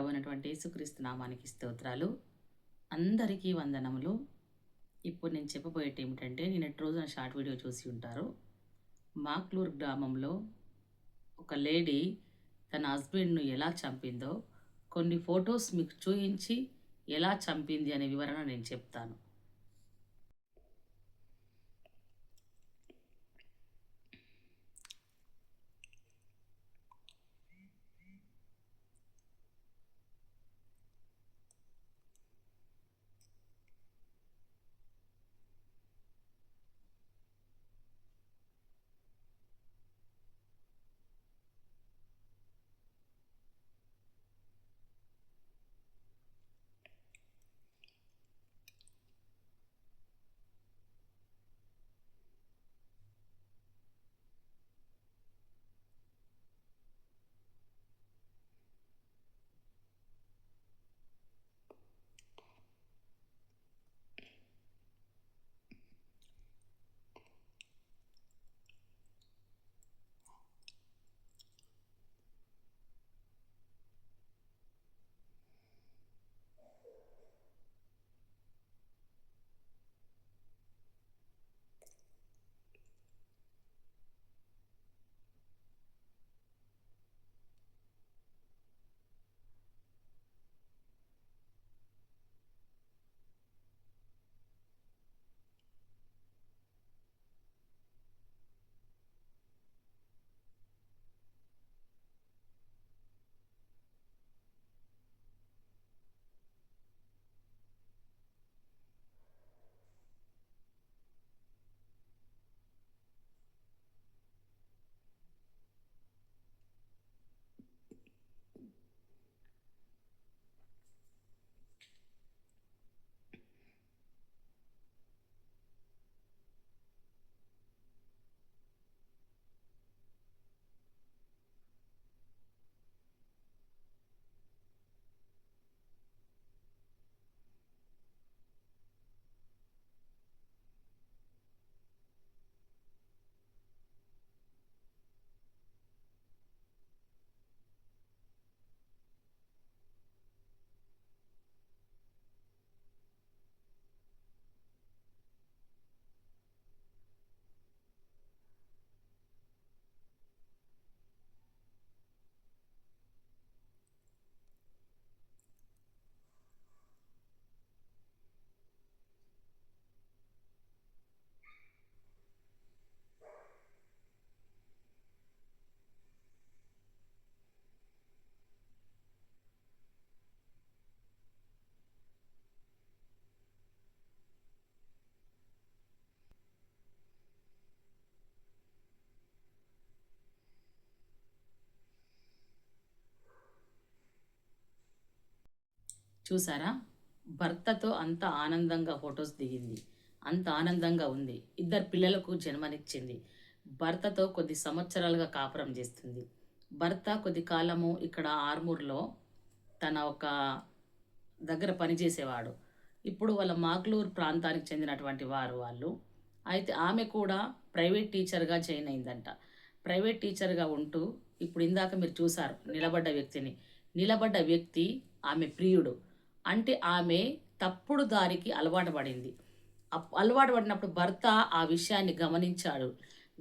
ప్రభు అయినటువంటి యేసుక్రీస్తు నామానికి స్తోత్రాలు. అందరికీ వందనములు. ఇప్పుడు నేను చెప్పబోయేటి ఏమిటంటే నిన్నటి రోజున షార్ట్ వీడియో చూసి ఉంటారు మాక్లూర్ గ్రామంలో ఒక లేడీ తన హస్బెండ్ను ఎలా చంపిందో కొన్ని ఫొటోస్ మీకు చూపించి ఎలా చంపింది అనే వివరణ నేను చెప్తాను. చూసారా? భర్తతో అంత ఆనందంగా ఫొటోస్ దిగింది. అంత ఆనందంగా ఉంది. ఇద్దరు పిల్లలకు జన్మనిచ్చింది. భర్తతో కొద్ది సంవత్సరాలుగా కాపురం చేస్తుంది. భర్త కొద్ది కాలము ఇక్కడ ఆర్మూర్లో తన ఒక దగ్గర పనిచేసేవాడు. ఇప్పుడు వాళ్ళ మాగ్లూర్ ప్రాంతానికి చెందినటువంటి వారు వాళ్ళు. అయితే ఆమె కూడా ప్రైవేట్ టీచర్గా జాయిన్ అయిందంట. ప్రైవేట్ టీచర్గా ఉంటూ ఇప్పుడు ఇందాక మీరు చూసారు నిలబడ్డ వ్యక్తిని. నిలబడ్డ వ్యక్తి ఆమె ప్రియుడు. అంటే ఆమె తప్పుడు దారికి అలవాటు పడింది. అప్- అలవాటు పడినప్పుడు భర్త ఆ విషయాన్ని గమనించాడు.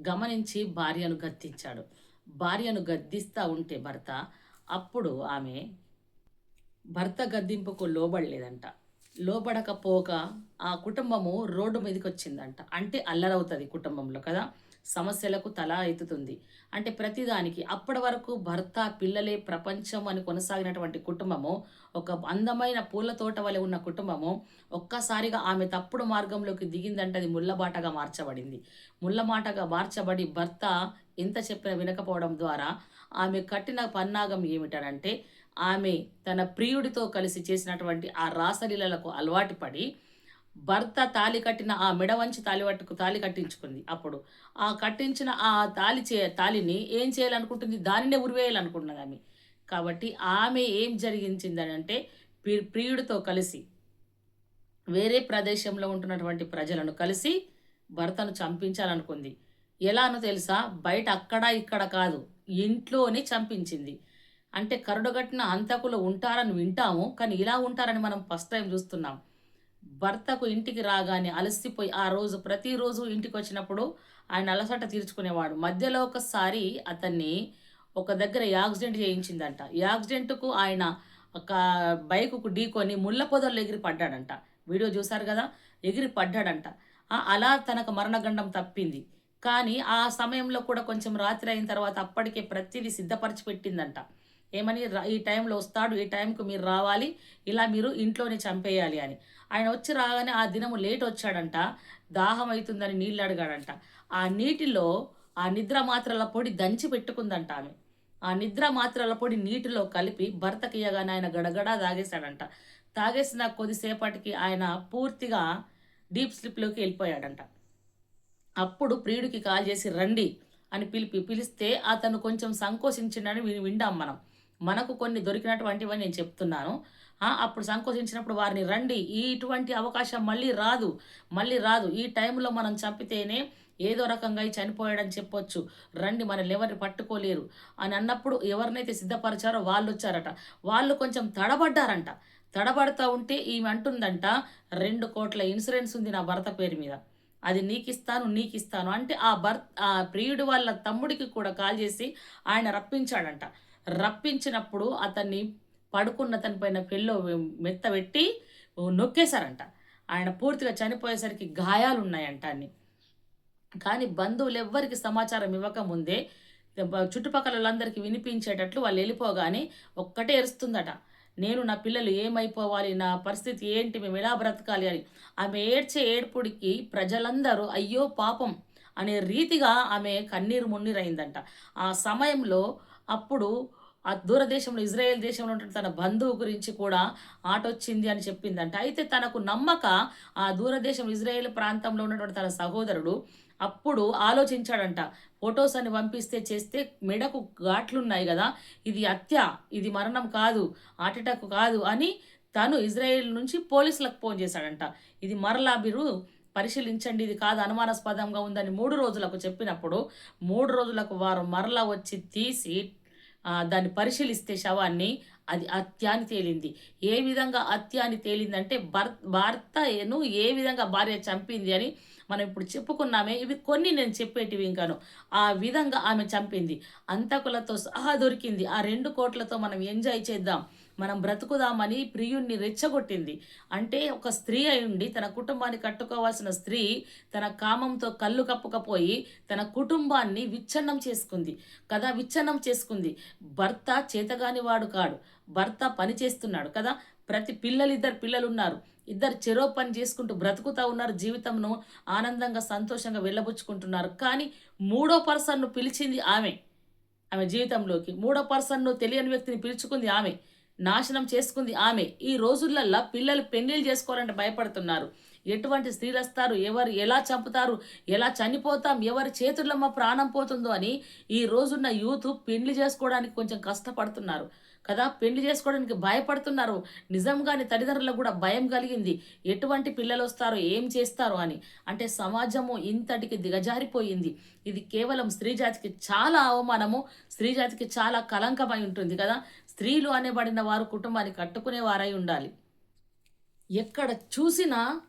గమనించి భార్యను గద్దించాడు. భార్యను గద్దిస్తూ ఉంటే భర్త అప్పుడు ఆమె భర్త గద్దింపుకు లోబడలేదంట. లోబడకపోక ఆ కుటుంబము రోడ్డు మీదకి వచ్చిందంట. అంటే అల్లరవుతుంది కుటుంబంలో కదా. సమస్యలకు తల ఎత్తుతుంది. అంటే ప్రతిదానికి అప్పటి వరకు భర్త పిల్లలే ప్రపంచం అని కొనసాగినటువంటి కుటుంబము ఒక అందమైన పూల తోట వలె ఉన్న కుటుంబము ఒక్కసారిగా ఆమె తప్పుడు మార్గంలోకి దిగిందంటే అది ముళ్ళబాటగా మార్చబడింది. ముళ్ళమాటగా మార్చబడి భర్త ఎంత చెప్పినా వినకపోవడం ద్వారా ఆమె కట్టిన పన్నాగం ఏమిటనంటే ఆమె తన ప్రియుడితో కలిసి చేసినటువంటి ఆ రాసలీలలకు అలవాటు పడి భర్త తాలి కట్టిన ఆ మెడవంచి తాలి పట్టుకు తాలి కట్టించుకుంది. అప్పుడు ఆ కట్టించిన ఆ తాలి చే తాలిని ఏం చేయాలనుకుంటుంది? దానినే ఉరివేయాలనుకుంటున్నది ఆమె. కాబట్టి ఆమె ఏం జరిగించిందని అంటే ప్రి- ప్రియుడితో కలిసి వేరే ప్రదేశంలో ఉంటున్నటువంటి ప్రజలను కలిసి భర్తను చంపించాలనుకుంది. ఎలానో తెలుసా? బయట అక్కడ ఇక్కడ కాదు ఇంట్లోనే చంపించింది. అంటే కరుడుగట్టిన హంతకులు ఉంటారని వింటాము కానీ ఇలా ఉంటారని మనం ఫస్ట్ టైం చూస్తున్నాం. భర్తకు ఇంటికి రాగానే అలసిపోయి ఆ రోజు ప్రతిరోజు ఇంటికి వచ్చినప్పుడు ఆయన అలసట తీర్చుకునేవాడు. మధ్యలో ఒకసారి అతన్ని ఒక దగ్గర యాక్సిడెంట్ చేయించిందంట. యాక్సిడెంట్కు ఆయన ఒక బైకుకు ఢీకొని ముళ్ళ పొదల్లో ఎగిరి పడ్డాడంట. వీడియో చూశారు కదా? ఎగిరి పడ్డాడంట. అలా తనకు మరణగండం తప్పింది. కానీ ఆ సమయంలో కూడా కొంచెం రాత్రి అయిన తర్వాత అప్పటికే ప్రతిదీ సిద్ధపరిచి పెట్టిందంట ఏమని ఈ టైంలో వస్తాడు ఈ టైంకు మీరు రావాలి ఇలా మీరు ఇంట్లోనే చంపేయాలి అని. ఆయన వచ్చి రాగానే ఆ దినము లేట్ వచ్చాడంట దాహం అవుతుందని నీళ్ళు అడిగాడంట. ఆ నీటిలో ఆ నిద్ర మాత్రల పొడి దంచి పెట్టుకుందంట ఆమె. ఆ నిద్ర మాత్రల పొడి నీటిలో కలిపి భర్తకి ఇయ్యగానే ఆయన గడగడా తాగేశాడంట. తాగేసిన కొద్దిసేపటికి ఆయన పూర్తిగా డీప్ స్లిప్లోకి వెళ్ళిపోయాడంట. అప్పుడు ప్రియుడికి కాల్ చేసి రండి అని పిలిపి పిలిస్తే అతను కొంచెం సంకోచించిండని వి- విండాం మనం. మనకు కొన్ని దొరికినటువంటివి నేను చెప్తున్నాను. అప్పుడు సంకోచించినప్పుడు వారిని రండి. ఈ ఇటువంటి అవకాశం మళ్ళీ రాదు. మళ్ళీ రాదు. ఈ టైంలో మనం చంపితేనే ఏదో రకంగా చనిపోయాడని చెప్పొచ్చు. రండి మనల్ని ఎవరిని పట్టుకోలేరు అని అన్నప్పుడు ఎవరినైతే సిద్ధపరిచారో వాళ్ళు వచ్చారట. వాళ్ళు కొంచెం తడబడ్డారంట. తడబడతా ఉంటే ఈమె అంటుందంట రెండు కోట్ల ఇన్సూరెన్స్ ఉంది నా భర్త పేరు మీద. అది నీకు ఇస్తాను నీకు ఇస్తాను అంటే ఆ భర్త ఆ ప్రియుడు వాళ్ళ తమ్ముడికి కూడా కాల్ చేసి ఆయన రప్పించాడంట. రప్పించినప్పుడు అతన్ని పడుకున్న అతని పైన పెళ్ళో మెత్త పెట్టి నొక్కేశారంట. ఆయన పూర్తిగా చనిపోయేసరికి గాయాలు ఉన్నాయంట అన్ని. కానీ బంధువులు ఎవ్వరికి సమాచారం ఇవ్వకముందే చుట్టుపక్కల వాళ్ళందరికీ వినిపించేటట్లు వాళ్ళు వెళ్ళిపోగానే ఒక్కటే ఎరుస్తుందట నేను నా పిల్లలు ఏమైపోవాలి? నా పరిస్థితి ఏంటి? మేము ఎలా బ్రతకాలి అని. ఆమె ఏడ్చే ఏడ్పుడికి ప్రజలందరూ అయ్యో పాపం అనే రీతిగా ఆమె కన్నీరు మున్నీరైందంట. ఆ సమయంలో అప్పుడు ఆ దూరదేశంలో ఇజ్రాయెల్ దేశంలో ఉంటున్న తన బంధువు గురించి కూడా ఆట వచ్చింది అని చెప్పిందంట. అయితే తనకు నమ్మక ఆ దూరదేశం ఇజ్రాయెల్ ప్రాంతంలో ఉన్నటువంటి తన సహోదరుడు అప్పుడు ఆలోచించాడంట. ఫొటోస్ అని పంపిస్తే చేస్తే మెడకు ఘాట్లున్నాయి కదా. ఇది హత్య ఇది మరణం కాదు హార్ట్ అటాక్ కాదు అని తను ఇజ్రాయెల్ నుంచి పోలీసులకు ఫోన్ చేశాడంట. ఇది మరలా మీరు పరిశీలించండి ఇది కాదు అనుమానాస్పదంగా ఉందని మూడు రోజులకు చెప్పినప్పుడు మూడు రోజులకు వారు మరలా వచ్చి తీసి దాన్ని పరిశీలిస్తే శవాన్ని అది హత్య తేలింది. ఏ విధంగా హత్య తేలిందంటే భర్ భర్తను ఏ విధంగా భార్య చంపింది అని మనం ఇప్పుడు చెప్పుకున్నామే. ఇవి కొన్ని నేను చెప్పేటివి ఇంకాను. ఆ విధంగా ఆమె చంపింది. అంతకులతో సహా దొరికింది. ఆ రెండు కోట్లతో మనం ఎంజాయ్ చేద్దాం. మనం బ్రతుకుదామని ప్రియుణ్ణి రెచ్చగొట్టింది. అంటే ఒక స్త్రీ అయి ఉండి తన కుటుంబాన్ని కట్టుకోవాల్సిన స్త్రీ తన కామంతో కళ్ళు కప్పుకపోయి తన కుటుంబాన్ని విచ్ఛన్నం చేసుకుంది. కదా విచ్ఛన్నం చేసుకుంది. భర్త చేతగాని వాడు కాడు. భర్త పని చేస్తున్నాడు కదా. ప్రతి పిల్లలు ఇద్దరు పిల్లలు ఉన్నారు ఇద్దరు చెరో పని చేసుకుంటూ బ్రతుకుతా ఉన్నారు. జీవితంను ఆనందంగా సంతోషంగా వెళ్ళబుచ్చుకుంటున్నారు. కానీ మూడో పర్సన్ను పిలిచింది ఆమె. ఆమె జీవితంలోకి. మూడో పర్సన్ను తెలియని వ్యక్తిని పిలుచుకుంది ఆమె. నాశనం చేసుకుంది ఆమె. ఈ రోజులల్లో పిల్లలు పెళ్ళిళ్ళు చేసుకోవాలంటే భయపడుతున్నారు. ఎటువంటి స్త్రీలు వస్తారు? ఎవరు ఎలా చంపుతారు? ఎలా చనిపోతాం? ఎవరి చేతుల్లో మా ప్రాణం పోతుందో అని ఈ రోజున్న యూత్ పెళ్ళి చేసుకోవడానికి కొంచెం కష్టపడుతున్నారు. కదా? పెళ్ళి చేసుకోవడానికి భయపడుతున్నారు. నిజంగానే తల్లిదండ్రులకు కూడా భయం కలిగింది. ఎటువంటి పిల్లలు వస్తారో ఏం చేస్తారు అని. అంటే సమాజము ఇంతటికి దిగజారిపోయింది. ఇది కేవలం స్త్రీ జాతికి చాలా అవమానము. స్త్రీ జాతికి చాలా కలంకమై ఉంటుంది కదా? స్త్రీలు అనేబడిన వారు కుటుంబాన్ని కట్టుకునే వారై ఉండాలి. ఎక్కడ చూసినా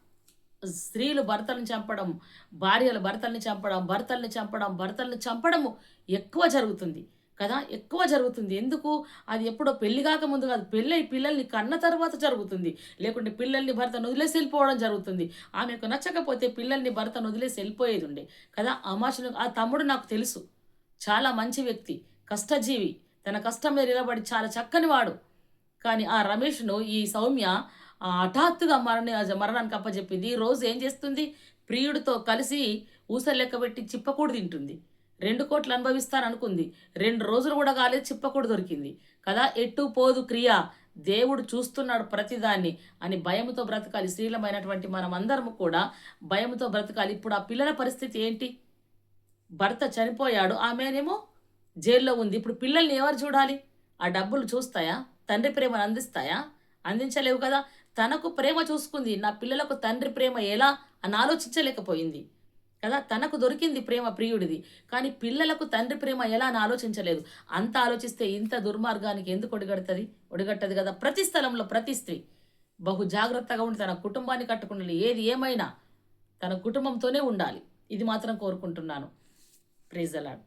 స్త్రీలు భర్తలను చంపడం భార్యలు భర్తల్ని చంపడం భర్తల్ని చంపడం భర్తల్ని చంపడము ఎక్కువ జరుగుతుంది కదా ఎక్కువ జరుగుతుంది. ఎందుకు? అది ఎప్పుడో పెళ్ళి కాక ముందు కాదు పెళ్ళై పిల్లల్ని కన్న తర్వాత జరుగుతుంది. లేకుంటే పిల్లల్ని భర్తను వదిలేసి వెళ్ళిపోవడం జరుగుతుంది. ఆమెకు నచ్చకపోతే పిల్లల్ని భర్తను వదిలేసి వెళ్ళిపోయేది ఉండే కదా. అమాషను ఆ తమ్ముడు నాకు తెలుసు. చాలా మంచి వ్యక్తి కష్టజీవి. తన కష్టం మీద నిలబడి చాలా చక్కని వాడు. కానీ ఆ రమేష్ను ఈ సౌమ్య ఆ, హఠాత్తుగా మరణ మరణానికి అప్పచెప్పింది రోజు ఏం చేస్తుంది? ప్రియుడితో కలిసి ఊసలు లెక్కబెట్టి చిప్పకూడు తింటుంది. రెండు కోట్లు అనుభవిస్తాననుకుంది. రెండు రోజులు కూడా కాలేదు చిప్పకూడు దొరికింది. కదా ఎట్టు పోదు క్రియ. దేవుడు చూస్తున్నాడు ప్రతిదాన్ని అని భయముతో బ్రతకాలి. స్త్రీలమైనటువంటి మనం కూడా భయముతో బ్రతకాలి. ఇప్పుడు ఆ పిల్లల పరిస్థితి ఏంటి? భర్త చనిపోయాడు. ఆమెనేమో జైల్లో ఉంది. ఇప్పుడు పిల్లల్ని ఎవరు చూడాలి? ఆ డబ్బులు చూస్తాయా? తండ్రి ప్రేమను అందిస్తాయా? అందించలేవు కదా? తనకు ప్రేమ చూసుకుంది. నా పిల్లలకు తండ్రి ప్రేమ ఎలా? అని ఆలోచించలేకపోయింది. కదా? తనకు దొరికింది ప్రేమ ప్రియుడిది. కానీ పిల్లలకు తండ్రి ప్రేమ ఎలా అని ఆలోచించలేదు. అంత ఆలోచిస్తే ఇంత దుర్మార్గానికి ఎందుకు ఒడిగడుతుంది? ఒడిగట్టదు కదా? ప్రతి స్థలంలో ప్రతి స్త్రీ బహు జాగ్రత్తగా ఉండి తన కుటుంబాన్ని కట్టుకుండాలి ఏది ఏమైనా తన కుటుంబంతోనే ఉండాలి. ఇది మాత్రం కోరుకుంటున్నాను. ప్రేజలాడ్